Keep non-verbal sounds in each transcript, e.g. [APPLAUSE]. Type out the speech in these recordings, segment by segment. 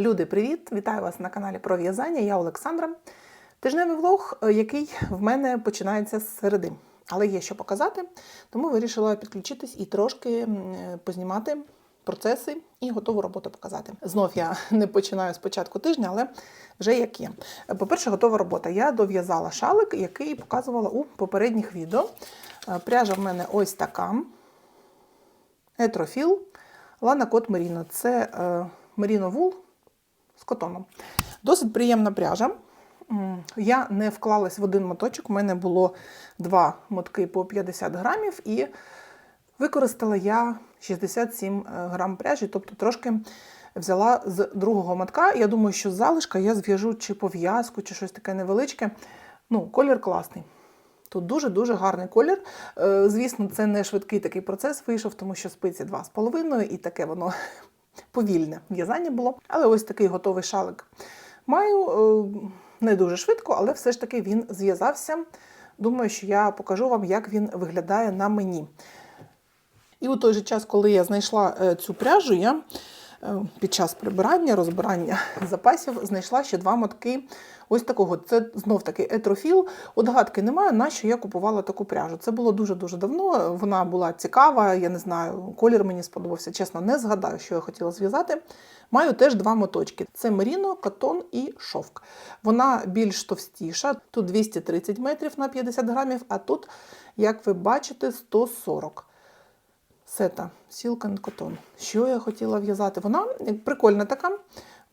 Люди, привіт! Вітаю вас на каналі про в'язання. Я Олександра. Тижневий влог, е, який в мене починається з середи. Але є що показати, тому вирішила підключитись і трошки познімати процеси і готову роботу показати. Знов я [LAUGHS] не починаю з початку тижня, але вже як є. Е, По-перше, готова робота. Я дов'язала шалик, який показувала у попередніх відео. Е, Пряжа в мене ось така. Етрофіл, Лана Кот Меріно. Це Меріно Вул з котоном. Досить приємна пряжа. Я не вклалась в один моточок, у мене було два мотки по 50 грамів, і використала я 67 е, грам пряжі, тобто трошки взяла з другого мотка. Я думаю, що з залишка я зв'яжу чи пов'язку, чи щось таке невеличке. Ну, колір класний. Тут дуже-дуже гарний колір. Е, Звісно, це не швидкий такий процес вийшов, тому що спиці 2,5 і таке воно повільне в'язання було. Але ось такий готовий шалик маю. Е, Не дуже швидко, але все ж таки він зв'язався. Думаю, що я покажу вам, як він виглядає на мені. І у той же час, коли я знайшла е, цю пряжу, я під час прибирання, розбирання [LAUGHS] запасів знайшла ще два мотки ось такого. Це знов таки етрофіл. От гадки немає, на що я купувала таку пряжу. Це було дуже-дуже давно. Вона була цікава, я не знаю, колір мені сподобався. Чесно, не згадаю, що я хотіла зв'язати. Маю теж два моточки: це меріно, катон і шовк. Вона більш товстіша. Тут 230 метрів на 50 грамів, а тут, як ви бачите, 140. Сета Silk and Cotton. Що я хотіла в'язати? Вона прикольна така.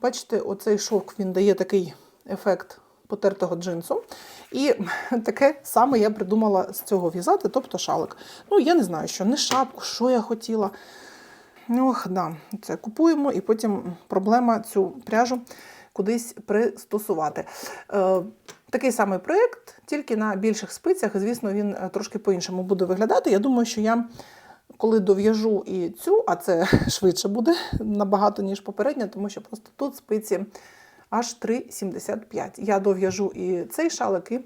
Бачите, оцей шовк він дає такий ефект потертого джинсу. І [LAUGHS] таке саме я придумала з цього в'язати, тобто шалик. Ну, я не знаю, що не шапку, що я хотіла. Ох, да, це купуємо, і потім проблема цю пряжу кудись пристосувати. Е, такий самий проєкт, тільки на більших спицях. Звісно, він е, трошки по-іншому буде виглядати. Я думаю, що я коли дов'яжу і цю, а це [LAUGHS] швидше буде набагато, ніж попередня, тому що просто тут спиці аж 3,75. Я дов'яжу і цей шалик, і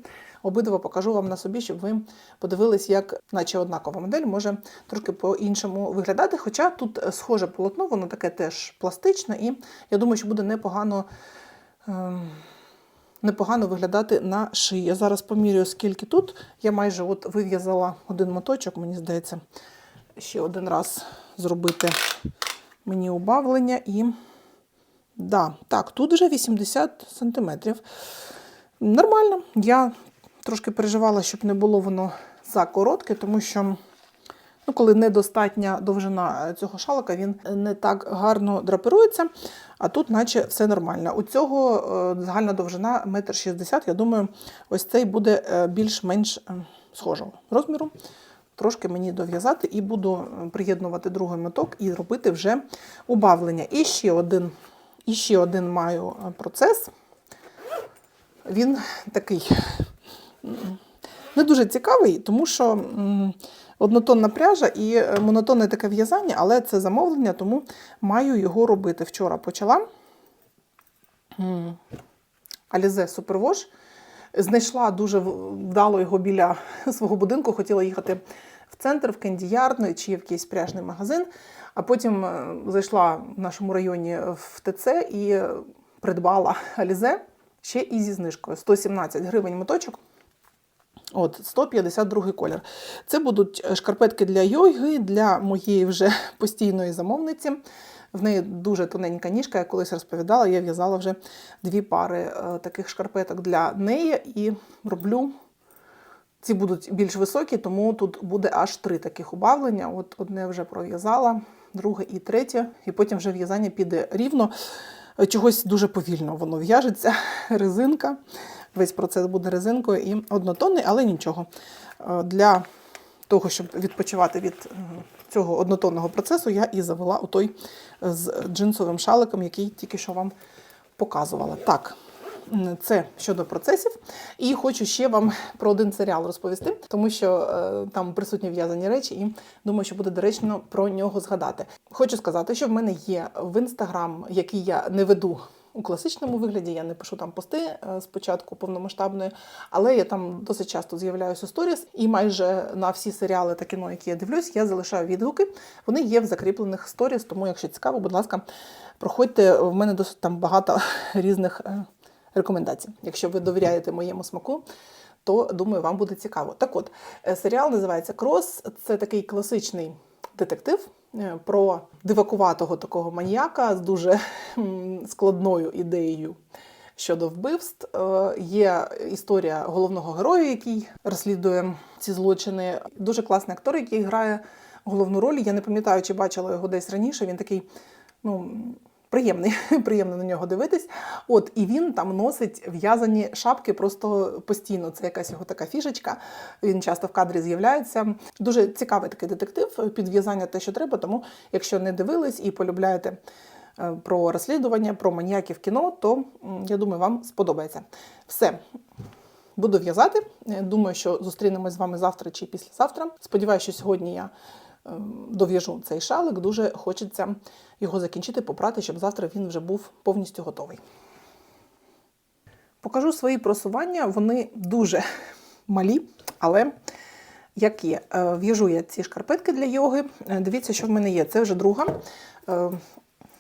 обидва покажу вам на собі, щоб ви подивились, як, наче однакова модель, може трошки по-іншому виглядати. Хоча тут схоже полотно, воно таке теж пластичне, і я думаю, що буде непогано. Ем... Непогано виглядати на шиї. Я зараз помірюю, скільки тут. Я майже от вив'язала один моточок, мені здається, ще один раз зробити мені убавлення. І да, так, тут вже 80 сантиметрів. Нормально. Я трошки переживала, щоб не було воно за коротке, тому що, ну, коли недостатня довжина цього шалика, він не так гарно драпирується, а тут, наче, все нормально. У цього е, загальна довжина 1,60 м. Я думаю, ось цей буде е, більш-менш е, схожого розміру. Трошки мені дов'язати і буду приєднувати другий моток і робити вже убавлення. І ще один, і ще один маю процес. Він такий не дуже цікавий, тому що однотонна пряжа і е, монотонне таке в'язання, але це замовлення, тому маю його робити. Вчора почала Alize Superwash. Знайшла дуже вдало його біля [LAUGHS] свого будинку, хотіла їхати центр, в кендіярну чи в якийсь пряжний магазин. А потім е, зайшла в нашому районі в ТЦ і придбала Alize ще і зі знижкою 117 гривень моточок. От, 152 колір. Це будуть шкарпетки для йоги, для моєї вже [LAUGHS] постійної замовниці. В неї дуже тоненька ніжка, я колись розповідала, я в'язала вже дві пари е, таких шкарпеток для неї і роблю. Ці будуть більш високі, тому тут буде аж три таких убавлення. От одне вже пров'язала, друге і третє, і потім вже в'язання піде рівно. Чогось дуже повільно воно в'яжеться, [LAUGHS] резинка. Весь процес буде резинкою і однотонний, але нічого. Е, Для того, щоб відпочивати від е, цього однотонного процесу, я і завела у той з джинсовим шаликом, який тільки що вам показувала. Так, це щодо процесів. І хочу ще вам про один серіал розповісти, тому що е, там присутні в'язані речі, і думаю, що буде доречно про нього згадати. Хочу сказати, що в мене є в інстаграм, який я не веду у класичному вигляді. Я не пишу там пости е, спочатку повномасштабної, але я там досить часто з'являюся сторіс, і майже на всі серіали та кіно, які я дивлюсь, я залишаю відгуки. Вони є в закріплених сторіс, тому якщо цікаво, будь ласка, проходьте. В мене досить там багато [LAUGHS] різних е, рекомендацій. Якщо ви довіряєте моєму смаку, то думаю, вам буде цікаво. Так от, е, серіал називається Крос. Це такий класичний детектив е, про дивакуватого такого маніяка з дуже складною ідеєю. Щодо вбивств, Е, є історія головного героя, який розслідує ці злочини. Дуже класний актор, який грає головну роль. Я не пам'ятаю, чи бачила його десь раніше. Він такий, ну. Приємний, [LAUGHS] приємно на нього дивитись. От і він там носить в'язані шапки просто постійно. Це якась його така фішечка. Він часто в кадрі з'являється. Дуже цікавий такий детектив. Підв'язання те, що треба. Тому, якщо не дивились і полюбляєте е, про розслідування, про маніяків кіно, то я думаю, вам сподобається. Все. Буду в'язати. Е, Думаю, що зустрінемось з вами завтра чи післязавтра. Сподіваюся, що сьогодні я дов'яжу цей шалик. Дуже хочеться його закінчити, попрати, щоб завтра він вже був повністю готовий. Покажу свої просування. Вони дуже малі, але як є. Е, В'яжу я ці шкарпетки для йоги. Е, Дивіться, що в мене є. Це вже друга. Е,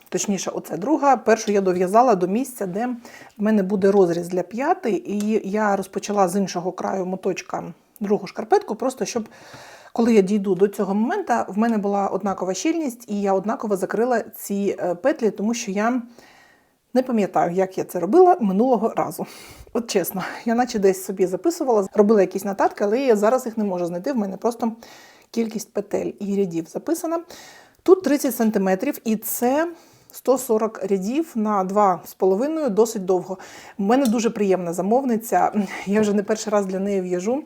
Точніше, оце друга. Першу я дов'язала до місця, де в мене буде розріз для п'яти, і я розпочала з іншого краю моточка другу шкарпетку, просто щоб коли я дійду до цього моменту, в мене була однакова щільність, і я однаково закрила ці е, петлі, тому що я не пам'ятаю, як я це робила минулого разу. От чесно, я наче десь собі записувала, робила якісь нотатки, але я зараз їх не можу знайти. В мене просто кількість петель і рядів записана. Тут 30 см, і це 140 рядів на 2,5 досить довго. У мене дуже приємна замовниця. Я вже не перший раз для неї в'яжу.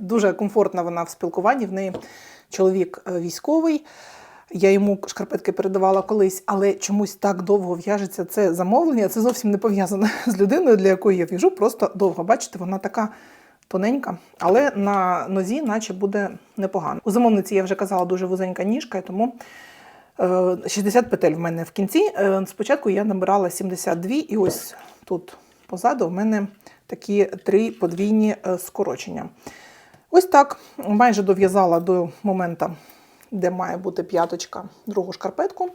Дуже комфортна вона в спілкуванні. В неї чоловік е, військовий. Я йому шкарпетки передавала колись, але чомусь так довго в'яжеться це замовлення. Це зовсім не пов'язано з людиною, для якої я в'яжу. Просто довго. Бачите, вона така тоненька, але на нозі, наче буде непогано. У замовниці я вже казала дуже вузенька ніжка, тому е, 60 петель в мене в кінці. Е, Спочатку я набирала 72, і ось тут позаду в мене такі три подвійні е, скорочення. Ось так майже дов'язала до моменту, де має бути п'яточка, другу шкарпетку.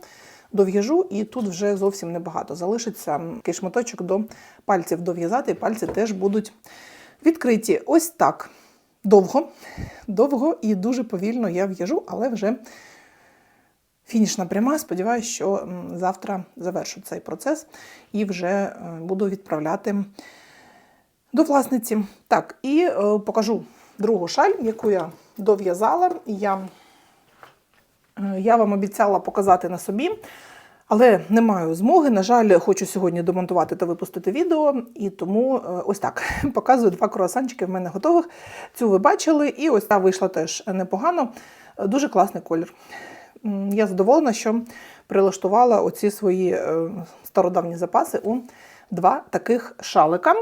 Дов'яжу, і тут вже зовсім небагато. Залишиться такий шматочок до пальців дов'язати, і пальці теж будуть відкриті. Ось так. Довго, довго і дуже повільно я в'яжу, але вже фінішна пряма. Сподіваюся, що завтра завершу цей процес і вже е, буду відправляти до власниці. Так, і е, покажу другу шаль, яку я дов'язала. Я, е, я вам обіцяла показати на собі, але не маю змоги. На жаль, хочу сьогодні домонтувати та випустити відео, і тому е, ось так [LAUGHS] показую два круасанчики в мене готових. Цю ви бачили, і ось та вийшла теж непогано. Е, Дуже класний колір. Я задоволена, що прилаштувала оці свої е, стародавні запаси у два таких шалика.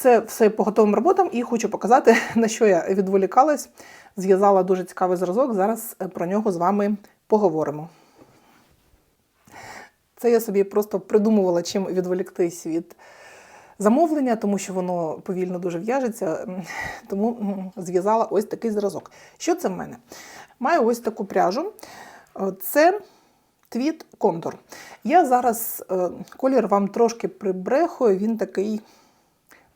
Це все по готовим роботам і хочу показати, [LAUGHS] на що я відволікалась. Зв'язала дуже цікавий зразок. Зараз е, про нього з вами поговоримо. Це я собі просто придумувала, чим відволіктись від замовлення, тому що воно повільно дуже в'яжеться. Тому зв'язала ось такий зразок. Що це в мене? Маю ось таку пряжу. Е, Це твіт контур. Я зараз е, колір вам трошки прибрехую, він такий.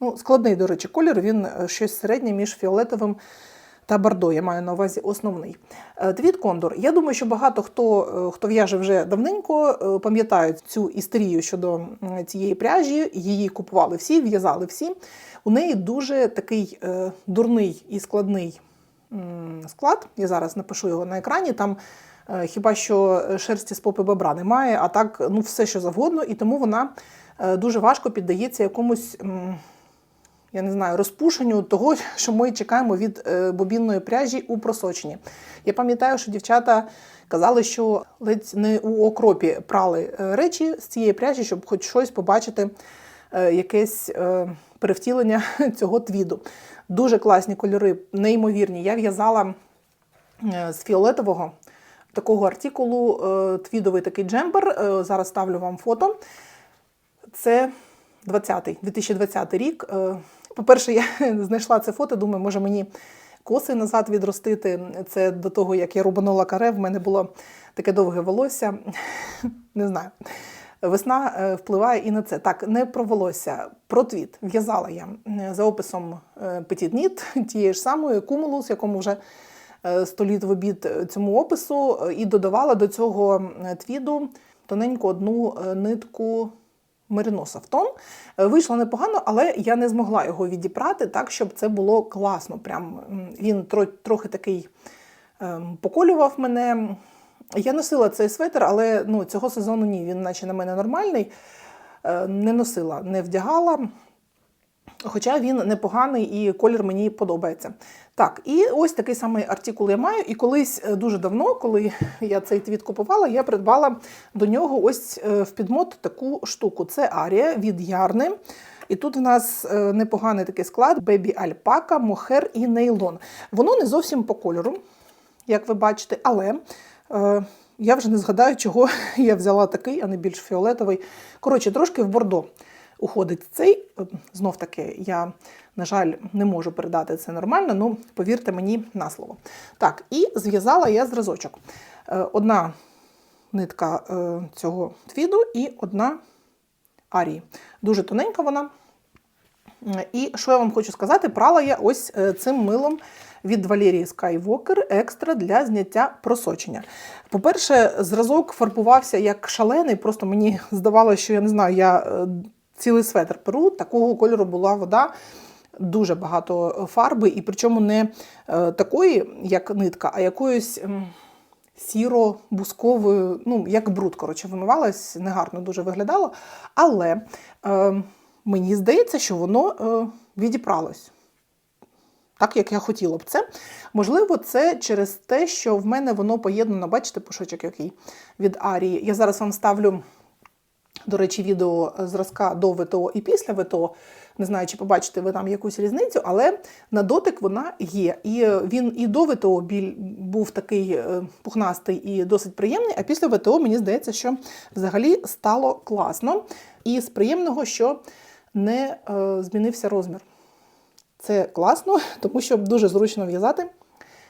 Ну, складний, до речі, колір, він е, щось середнє між фіолетовим та бордо. Я маю на увазі основний. Е, Твіт кондор. Я думаю, що багато хто, е, хто в'яже вже давненько, е, пам'ятають цю істерію щодо цієї пряжі. Її купували всі, в'язали всі. У неї дуже такий е, дурний і складний склад. Я зараз напишу його на екрані. Там е, хіба що шерсті з попи бобра немає, а так ну, все, що завгодно, і тому вона е, дуже важко піддається якомусь. Я не знаю, розпушенню того, [LAUGHS] що ми чекаємо від е, бобінної пряжі у просоченні. Я пам'ятаю, що дівчата казали, що ледь не у окропі прали е, речі з цієї пряжі, щоб хоч щось побачити, е, якесь перевтілення [LAUGHS] цього твіду. Дуже класні кольори, неймовірні. Я в'язала з фіолетового такого артикулу, твідовий такий джемпер. Е, Зараз ставлю вам фото. Це 20-й, 2020 рік. По-перше, я [LAUGHS] знайшла це фото, думаю, може мені коси назад відростити. Це до того, як я рубанула каре, в мене було таке довге волосся. [LAUGHS] Не знаю. Весна е, впливає і на це. Так, не про волосся, про твіт. В'язала я е, за описом Knit, [LAUGHS] тієї ж самої кумулус, якому вже е, 100 літ в обід цьому опису, і додавала до цього твіду тоненьку одну нитку мериноса в тон. Е, Вийшло непогано, але я не змогла його відіпрати так, щоб це було класно. Прям він тро- трохи такий ем, поколював мене. Я носила цей светр, але ну, цього сезону ні, він наче на мене нормальний. Е, Не носила, не вдягала. Хоча він непоганий і колір мені подобається. Так, і ось такий самий артикул я маю. І колись е, дуже давно, коли я цей твіт купувала, я придбала до нього ось е, в підмот таку штуку. Це Арія від Ярни. І тут в нас е, непоганий такий склад: бебі альпака, мохер і нейлон. Воно не зовсім по кольору, як ви бачите, але я вже не згадаю, чого [LAUGHS] я взяла такий, а не більш фіолетовий. Коротше, трошки в бордо уходить цей. Знов таки, я, на жаль, не можу передати це нормально, ну повірте мені на слово. Так, і зв'язала я зразочок. Е, Одна нитка е, цього твіду і одна арії. Дуже тоненька вона. І що я вам хочу сказати, прала я ось е, цим милом від Валерії Skywalker екстра для зняття просочення. По-перше, зразок фарбувався як шалений, просто мені [LAUGHS] здавалося, що я не знаю, я цілий светр перу, такого кольору була вода. Дуже багато фарби, і причому не е, такої, як нитка, а якоюсь сіро-бусковою, ну, як бруд, коротше, вимивалась, негарно дуже виглядало. Але е, мені здається, що воно е, відіпралось. Так, як я хотіла б це. Можливо, це через те, що в мене воно поєднано, бачите, пушочок який від Арії. Я зараз вам ставлю, до речі, відео зразка до ВТО і після ВТО. Не знаю, чи побачите ви там якусь різницю, але на дотик вона є. І е, він і до ВТО біль був такий е, пухнастий і досить приємний, а після ВТО мені здається, що взагалі стало класно. І з приємного, що не е, змінився розмір. Це класно, [LAUGHS] тому що дуже зручно в'язати.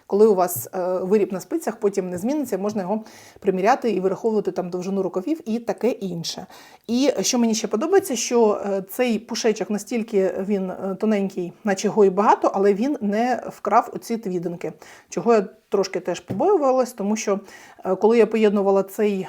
Коли у вас е, виріб на спицях, потім не зміниться, можна його приміряти і вираховувати там довжину рукавів і таке інше. І що мені ще подобається, що е, цей пушечок настільки він е, тоненький, наче його і багато, але він не вкрав оці твідинки. Чого я трошки теж побоювалась, тому що коли я поєднувала цей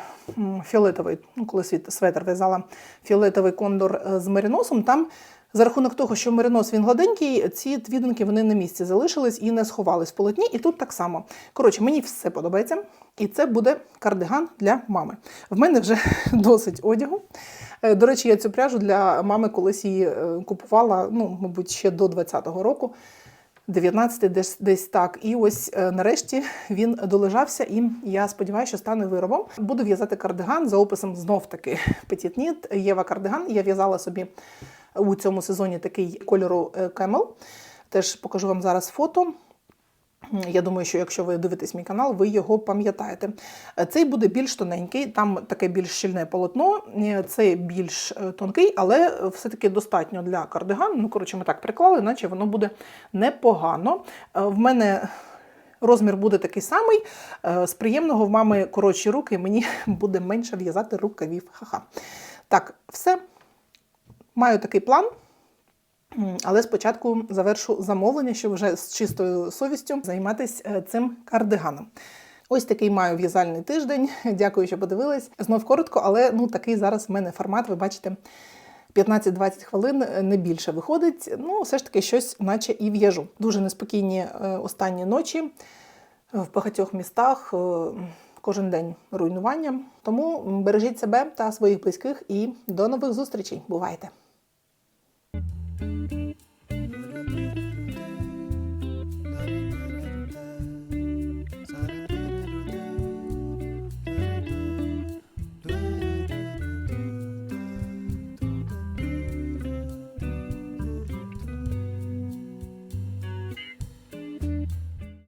фіолетовий, ну коли світ светр в'язала фіолетовий кондор з мериносом, там за рахунок того, що меринос він гладенький, ці твідинки вони на місці залишились і не сховались в полотні. І тут так само. Коротше, мені все подобається. І це буде кардиган для мами. В мене вже [LAUGHS] досить одягу. Е, До речі, я цю пряжу для мами колись її е, купувала, ну, мабуть, ще до 20-го року. 19 десь, десь так. І ось е, нарешті він долежався, і я сподіваюся, що стане виробом. Буду в'язати кардиган за описом знов таки [LAUGHS] Petit Knit, Єва кардиган. Я в'язала собі у цьому сезоні такий кольору е, Camel. Теж покажу вам зараз фото. Я думаю, що якщо ви дивитесь мій канал, ви його пам'ятаєте. Е, Цей буде більш тоненький, там таке більш щільне полотно, е, цей більш тонкий, але все-таки достатньо для кардигану. Ну, коротше, ми так приклали, наче воно буде непогано. В мене розмір буде такий самий. З приємного в мами коротші руки, мені [LAUGHS] буде менше в'язати рукавів. Ха-ха. Так, все. Маю такий план. Але спочатку завершу замовлення, щоб вже з чистою совістю займатися цим кардиганом. Ось такий маю в'язальний тиждень. Дякую, що подивились. Знов коротко, але ну такий зараз в мене формат. Ви бачите, 15-20 хвилин е, не більше виходить. Ну, все ж таки, щось, наче і в'яжу. Дуже неспокійні е, останні ночі в багатьох містах. е, Кожен день руйнування. Тому бережіть себе та своїх близьких і до нових зустрічей. Бувайте! you